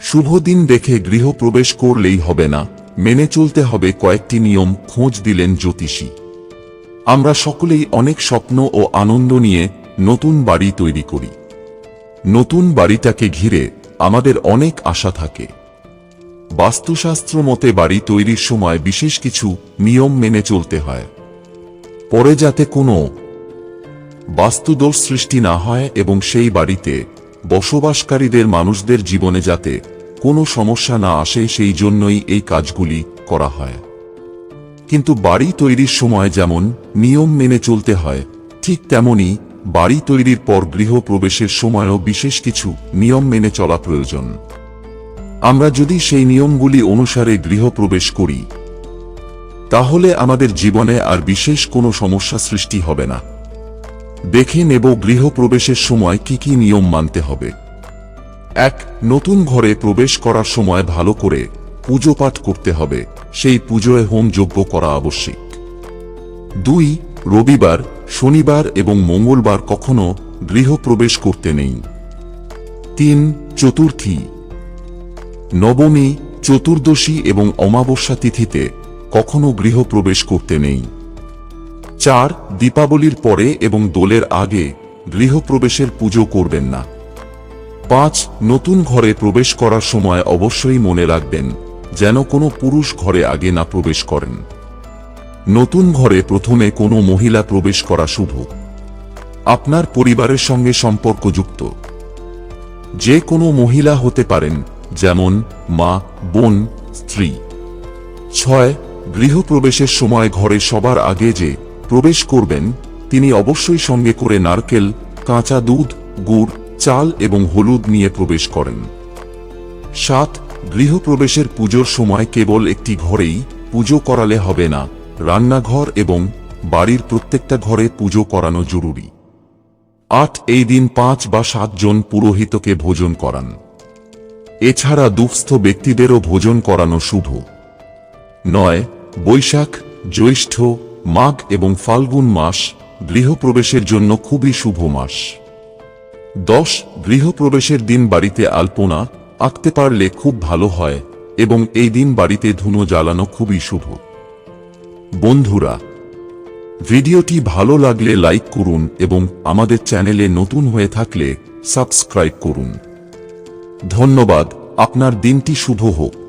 শুভ দিন দেখে গৃহ প্রবেশ করলেই হবে না। মেনে চলতে হবে কয়েকটি নিয়ম, খোঁজ দিলেন জ্যোতিষী। আমরা সকলেই অনেক স্বপ্ন ও আনন্দ নিয়ে নতুন বাড়ি তৈরি করি। নতুন বাড়িটাকে ঘিরে আমাদের অনেক আশা থাকে। বাস্তুশাস্ত্র মতে বাড়ি তৈরির সময় বিশেষ কিছু নিয়ম মেনে চলতে হয়। পরে যাতে কোনো বাস্তুদোষ সৃষ্টি না হয় এবং সেই বাড়িতে বসবাসকারীদের মানুষদের জীবনে যাতে কোনো সমস্যা না আসে সেই জন্যই এই কাজগুলি করা হয়। কিন্তু বাড়ি তৈরির সময় যেমন নিয়ম মেনে চলতে হয়, ঠিক তেমনি বাড়ি তৈরির পর গৃহ প্রবেশের সময়ও বিশেষ কিছু নিয়ম মেনে চলা প্রয়োজন। আমরা যদি সেই নিয়মগুলি অনুসারে গৃহ প্রবেশ করি, তাহলে আমাদের জীবনে আর বিশেষ কোনো সমস্যা সৃষ্টি হবে না। দেখে নেব গৃহ প্রবেশের সময় কি কি নিয়ম মানতে হবে। এক, নতুন ঘরে প্রবেশ করার সময় ভালো করে পুজো পাঠ করতে হবে। সেই পুজোয় হোম যজ্ঞ করা আবশ্যিক। দুই, রবিবার, শনিবার এবং মঙ্গলবার কখনো গৃহ প্রবেশ করতে নেই। তিন, চতুর্থী, নবমী, চতুর্দশী এবং অমাবস্যা তিথিতে কখনো গৃহ প্রবেশ করতে নেই। চার দীপাবলির পরে এবং দোলের আগে গৃহপ্রবেশের পুজো করবেন না। পাঁচ, নতুন ঘরে প্রবেশ করার সময় অবশ্যই মনে রাখবেন যেন কোনো পুরুষ ঘরে আগে না প্রবেশ করেন। নতুন ঘরে প্রথমে কোনো মহিলা প্রবেশ করা শুভ। আপনার পরিবারের সঙ্গে সম্পর্কযুক্ত। যে কোনো মহিলা হতে পারেন, যেমন মা, বোন, স্ত্রী। ছয়, গৃহপ্রবেশের সময় ঘরে সবার আগে যে প্রবেশ করবেন, তিনি অবশ্যই সঙ্গে করে নারকেল, কাঁচা দুধ, গুড়, চাল এবং হলুদ নিয়ে প্রবেশ করেন। সাত, গৃহপ্রবেশের পুজোর সময় কেবল একটি ঘরেই পুজো করালে হবে না, রান্নাঘর এবং বাড়ির প্রত্যেকটা ঘরে পুজো করানো জরুরি। আট, এই দিন পাঁচ বা সাতজন পুরোহিতকে ভোজন করান। এছাড়া দুঃস্থ ব্যক্তিদেরও ভোজন করানো শুভ। নয়, বৈশাখ, জ্যৈষ্ঠ মাঘ এবং ফাল্গুন মাস গৃহপ্রবেশের জন্য খুবই শুভ মাস। দশ গৃহপ্রবেশের দিন বাড়িতে আলপনা আঁকতে পারলে খুব ভালো হয় এবং এই দিন বাড়িতে ধুনো জ্বালানো খুবই শুভ। বন্ধুরা, ভিডিওটি ভালো লাগলে লাইক করুন এবং আমাদের চ্যানেলে নতুন হয়ে থাকলে সাবস্ক্রাইব করুন। ধন্যবাদ, আপনার দিনটি শুভ হোক।